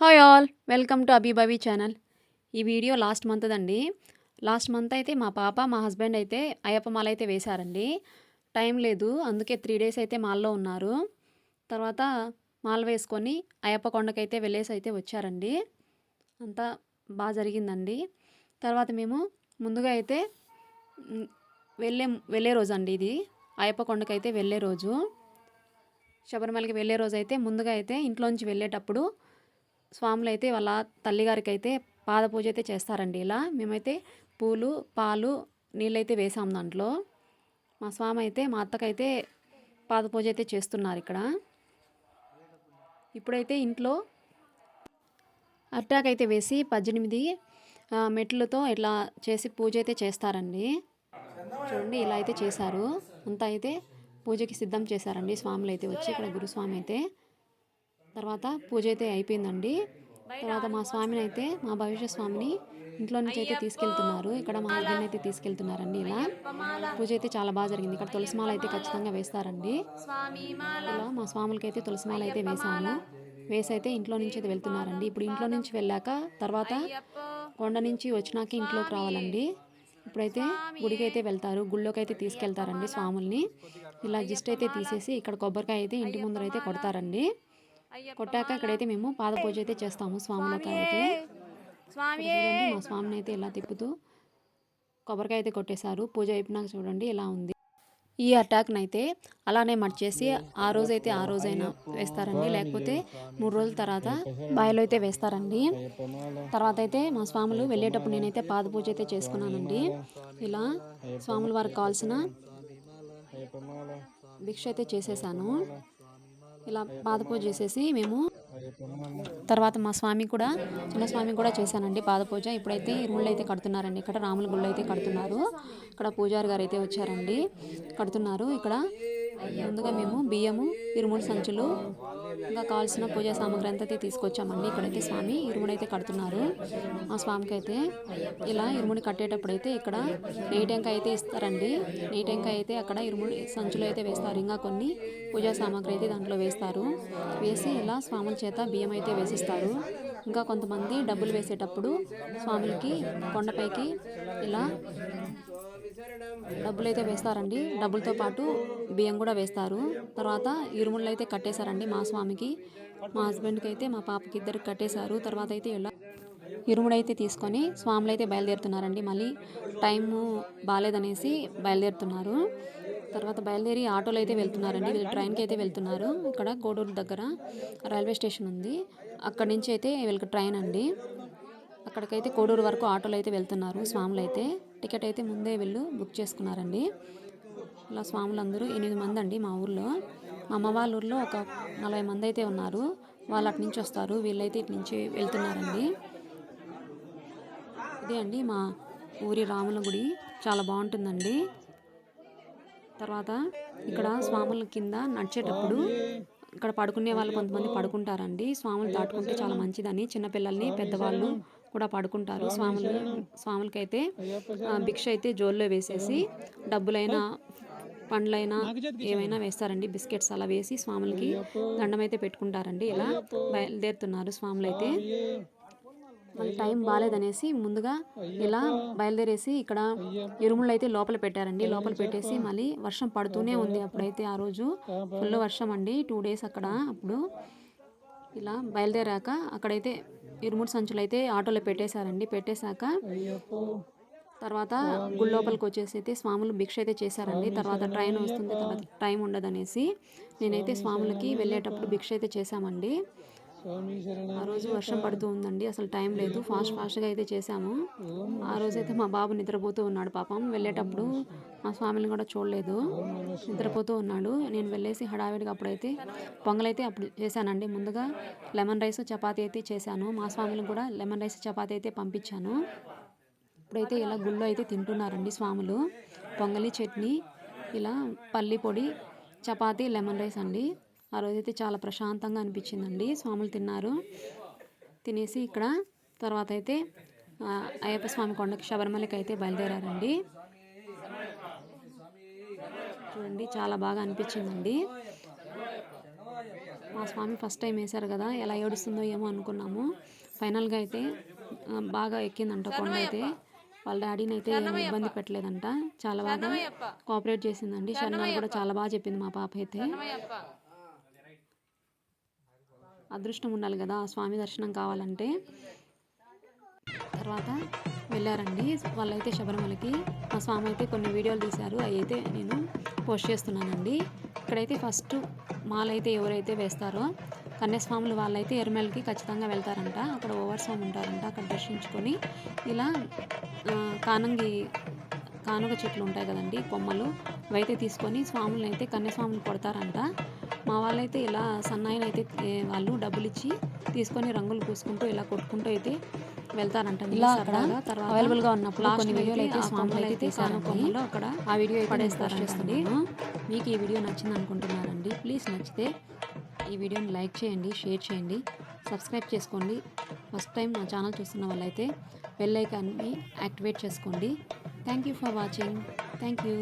Hi all welcome to అభిభవి channel ఈ video last month అండి లాస్ట్ మంత్ అయితే మా పాప మా హస్బెండ్ అయితే అయ్యప్ప మాల అయితే వేశారండి. టైం లేదు అందుకే త్రీ డేస్ అయితే మాల్లో ఉన్నారు. తర్వాత మాల వేసుకొని అయ్యప్ప కొండకైతే వెళ్ళేసి అయితే వచ్చారండి. అంతా బాగా జరిగిందండి. తర్వాత మేము ముందుగా అయితే వెళ్ళే వెళ్ళే రోజు అండి ఇది. అయ్యప్ప కొండకైతే వెళ్ళే రోజు. శబరిమలకి వెళ్ళే రోజు అయితే ముందుగా అయితే ఇంట్లోంచి వెళ్ళేటప్పుడు స్వాములు అయితే వాళ్ళ తల్లిగారికి అయితే పాద పూజ అయితే చేస్తారండి ఇలా. మేమైతే పూలు పాలు నీళ్ళైతే వేసాం దాంట్లో. మా స్వామి అయితే మా అత్తకైతే పాద పూజ అయితే చేస్తున్నారు ఇక్కడ. ఇప్పుడైతే ఇంట్లో అట్టాక్ అయితే వేసి పద్దెనిమిది మెట్లతో ఇట్లా చేసి పూజ అయితే చేస్తారండి. చూడండి ఇలా అయితే చేశారు. అంతా అయితే పూజకి సిద్ధం చేశారండి స్వాములు అయితే వచ్చి ఇక్కడ గురుస్వామి అయితే తర్వాత పూజ అయితే అయిపోయిందండి. తర్వాత మా స్వామిని అయితే మా భవిష్య స్వామిని ఇంట్లో నుంచి అయితే తీసుకెళ్తున్నారు. ఇక్కడ మా హస్బెండ్ అయితే తీసుకెళ్తున్నారండి ఇలా. పూజ అయితే చాలా బాగా జరిగింది. ఇక్కడ తులసిమాల అయితే ఖచ్చితంగా వేస్తారండి. ఇలా మా స్వాములకి అయితే తులసిమాల అయితే వేసాము. వేసి అయితే ఇంట్లో నుంచి అయితే వెళ్తున్నారండి. ఇప్పుడు ఇంట్లో నుంచి వెళ్ళాక తర్వాత కొండ నుంచి వచ్చినాక ఇంట్లోకి రావాలండి. ఇప్పుడైతే గుడికి అయితే వెళ్తారు. గుళ్ళోకి అయితే తీసుకెళ్తారండి స్వాముల్ని. ఇలా జిస్ట్ అయితే తీసేసి ఇక్కడ కొబ్బరికాయ అయితే ఇంటి ముందర అయితే కొడతారండి. కొట్టాక ఇక్కడైతే మేము పాద పూజ అయితే చేస్తాము స్వాములకి అయితే. చూడండి మా స్వామిని అయితే ఇలా తిప్పుతూ కొబ్బరికాయ అయితే కొట్టేశారు. పూజ అయిపోయినాక చూడండి ఇలా ఉంది. ఈ అటాక్ని అయితే అలానే మర్చేసి ఆ రోజైతే ఆ రోజైనా వేస్తారండి. లేకపోతే మూడు రోజుల తర్వాత బాయిలో అయితే వేస్తారండి. తర్వాత అయితే మా స్వాములు వెళ్ళేటప్పుడు నేనైతే పాద పూజ అయితే చేసుకున్నానండి. ఇలా స్వాముల వారికి కావాల్సిన భిక్ష అయితే చేసేసాను. ఇలా పాద పూజ చేసేసి మేము తర్వాత మా స్వామి కూడా చిన్న స్వామి కూడా చేశానండి పాద పూజ ఇప్పుడైతే ఇరుముళ్ళు అయితే కడుతున్నారండి. ఇక్కడ రాముల గుళ్ళు అయితే కడుతున్నారు. ఇక్కడ పూజారి గారు అయితే వచ్చారండి. కడుతున్నారు. ఇక్కడ ముందుగా మేము బియ్యము ఇరుముడు సంచులు ఇంకా కావాల్సిన పూజా సామాగ్రి అంతా అయితే తీసుకొచ్చామండి. ఇక్కడైతే స్వామి ఇరుముడు అయితే కడుతున్నారు. మా స్వామికి అయితే ఇలా ఇరుముడి కట్టేటప్పుడు అయితే ఇక్కడ నెయ్యి టెంకాయ అయితే ఇస్తారండి. నెయ్యి టెంకాయ అయితే అక్కడ ఇరుముడి సంచులు అయితే వేస్తారు. ఇంకా కొన్ని పూజా సామాగ్రి అయితే దాంట్లో వేస్తారు. వేసి ఇలా స్వాముల చేత బియ్యం అయితే వేసిస్తారు. ఇంకా కొంతమంది డబ్బులు వేసేటప్పుడు స్వాములకి కొండపైకి ఇలా డబ్బులు అయితే వేస్తారండి. డబ్బులతో పాటు బియ్యం కూడా వేస్తారు. తర్వాత ఇరుముళ్ళు అయితే కట్టేశారండి మా స్వామికి. మా హస్బెండ్కి అయితే మా పాపకి ఇద్దరికి కట్టేశారు. తర్వాత అయితే ఇలా ఇరుముడైతే తీసుకొని స్వాములు అయితే బయలుదేరుతున్నారండి. మళ్ళీ టైము బాగాలేదనేసి బయలుదేరుతున్నారు. తర్వాత బయలుదేరి ఆటోలో అయితే వెళ్తున్నారండి. వీళ్ళు ట్రైన్కి అయితే వెళ్తున్నారు. ఇక్కడ కోడూరు దగ్గర రైల్వే స్టేషన్ ఉంది. అక్కడి నుంచి అయితే వీళ్ళకి ట్రైన్ అండి. అక్కడికైతే కోడూరు వరకు ఆటోలో అయితే వెళ్తున్నారు స్వాములు అయితే టికెట్ అయితే ముందే వీళ్ళు బుక్ చేసుకున్నారండి. ఇలా స్వాములు అందరూ ఎనిమిది మంది అండి మా ఊర్లో. మా అమ్మ వాళ్ళ ఊర్లో ఒక నలభై మంది అయితే ఉన్నారు. వాళ్ళు అటు నుంచి వస్తారు. వీళ్ళైతే ఇటు నుంచి వెళ్తున్నారండి. ఇదే అండి మా ఊరి రాముల గుడి. చాలా బాగుంటుందండి. తర్వాత ఇక్కడ స్వాముల కింద నడిచేటప్పుడు ఇక్కడ పడుకునే వాళ్ళు కొంతమంది పడుకుంటారండి. స్వాములు దాటుకుంటే చాలా మంచిదని చిన్నపిల్లల్ని పెద్దవాళ్ళు కూడా పడుకుంటారు. స్వాములు స్వాములకైతే భిక్ష అయితే జోల్లో వేసేసి డబ్బులైనా పండ్లైనా ఏమైనా వేస్తారండి. బిస్కెట్స్ అలా వేసి స్వాములకి దండం అయితే పెట్టుకుంటారండి. ఇలా బయలుదేరుతున్నారు స్వాములు అయితే మళ్ళీ టైం బాగాలేదనేసి ముందుగా ఇలా బయలుదేరేసి ఇక్కడ ఇరుముళ్ళు అయితే లోపల పెట్టారండి. లోపల పెట్టేసి మళ్ళీ వర్షం పడుతూనే ఉంది అప్పుడైతే ఆ రోజు. ఫుల్ వర్షం అండి. టూ డేస్ అక్కడ అప్పుడు ఇలా బయలుదేరాక అక్కడైతే ఇరుముడు సంచులు అయితే ఆటోలో పెట్టేశారండి. పెట్టేశాక తర్వాత గుళ్ళోపలికి వచ్చేసి అయితే స్వాములు భిక్ష అయితే చేశారండి. తర్వాత ట్రైన్ వస్తుంది తర్వాత టైం ఉండదనేసి నేనైతే స్వాములకి వెళ్ళేటప్పుడు భిక్ష అయితే చేశామండి. ఆ రోజు వర్షం పడుతూ ఉందండి. అసలు టైం లేదు. ఫాస్ట్ ఫాస్ట్గా అయితే చేశాము. ఆ రోజు అయితే మా బాబు నిద్రపోతూ ఉన్నాడు పాపం. వెళ్ళేటప్పుడు మా స్వామిని కూడా చూడలేదు. నిద్రపోతూ ఉన్నాడు. నేను వెళ్ళేసి హడావిడిగా అప్పుడైతే పొంగలైతే అప్పుడు చేశానండి. ముందుగా లెమన్ రైస్ చపాతీ అయితే చేశాను. మా స్వామిని కూడా లెమన్ రైస్ చపాతీ అయితే పంపించాను. ఇప్పుడైతే ఇలా గుళ్ళో అయితే తింటున్నారండి స్వాములు. పొంగలి చట్నీ ఇలా పల్లి పొడి చపాతీ లెమన్ రైస్ అండి. ఆ రోజైతే చాలా ప్రశాంతంగా అనిపించిందండి. స్వాములు తిన్నారు. తినేసి ఇక్కడ తర్వాత అయితే అయ్యప్ప స్వామి కొండకి శబరిమలకి అయితే బయలుదేరారండి. చూడండి చాలా బాగా అనిపించిందండి. మా స్వామి ఫస్ట్ టైం వేశారు కదా ఎలా ఏడుస్తుందో ఏమో అనుకున్నాము. ఫైనల్గా అయితే బాగా ఎక్కిందంట కొండ అయితే వాళ్ళ డాడీని అయితే ఇబ్బంది పెట్టలేదంట. చాలా బాగా కోఆపరేట్ చేసిందండి. శరణాలు కూడా చాలా బాగా చెప్పింది మా పాప అయితే. అదృష్టం ఉండాలి కదా ఆ స్వామి దర్శనం కావాలంటే. తర్వాత వెళ్ళారండి. వాళ్ళైతే శబరిమలకి మా స్వామి అయితే కొన్ని వీడియోలు తీశారు అవి అయితే నేను పోస్ట్ చేస్తున్నానండి. ఇక్కడైతే ఫస్ట్ మాలైతే ఎవరైతే వేస్తారో కన్యాస్వాములు వాళ్ళైతే ఎరుమలకి ఖచ్చితంగా వెళ్తారంట. అక్కడ ఓవర్ స్వామి ఉంటారంట అక్కడ దర్శించుకొని. ఇలా కానంగి కానుగ చెట్లు ఉంటాయి కదండి కొమ్మలు అవైతే తీసుకొని స్వాములను అయితే కన్యాస్వాములు కొడతారంట. మా వాళ్ళైతే ఇలా సన్నాయిని అయితే ఏ, వాళ్ళు డబ్బులు ఇచ్చి తీసుకొని రంగులు పూసుకుంటూ ఇలా కొట్టుకుంటూ అయితే వెళ్తారంట ఇలా తర్వాత అవైలబుల్గా ఉన్నప్పుడు కొన్ని వీడియోలు అయితే స్వాములు అయితే తీసారండి అక్కడ ఆ వీడియో పడేస్తారండి మీకు ఈ వీడియో నచ్చింది అనుకుంటున్నానండి ప్లీజ్ నచ్చితే ఈ వీడియోని లైక్ చేయండి షేర్ చేయండి సబ్స్క్రైబ్ చేసుకోండి. ఫస్ట్ టైం మా ఛానల్ చూస్తున్న వాళ్ళైతే బెల్ ఐకాన్ని యాక్టివేట్ చేసుకోండి. Thank you for watching. Thank you.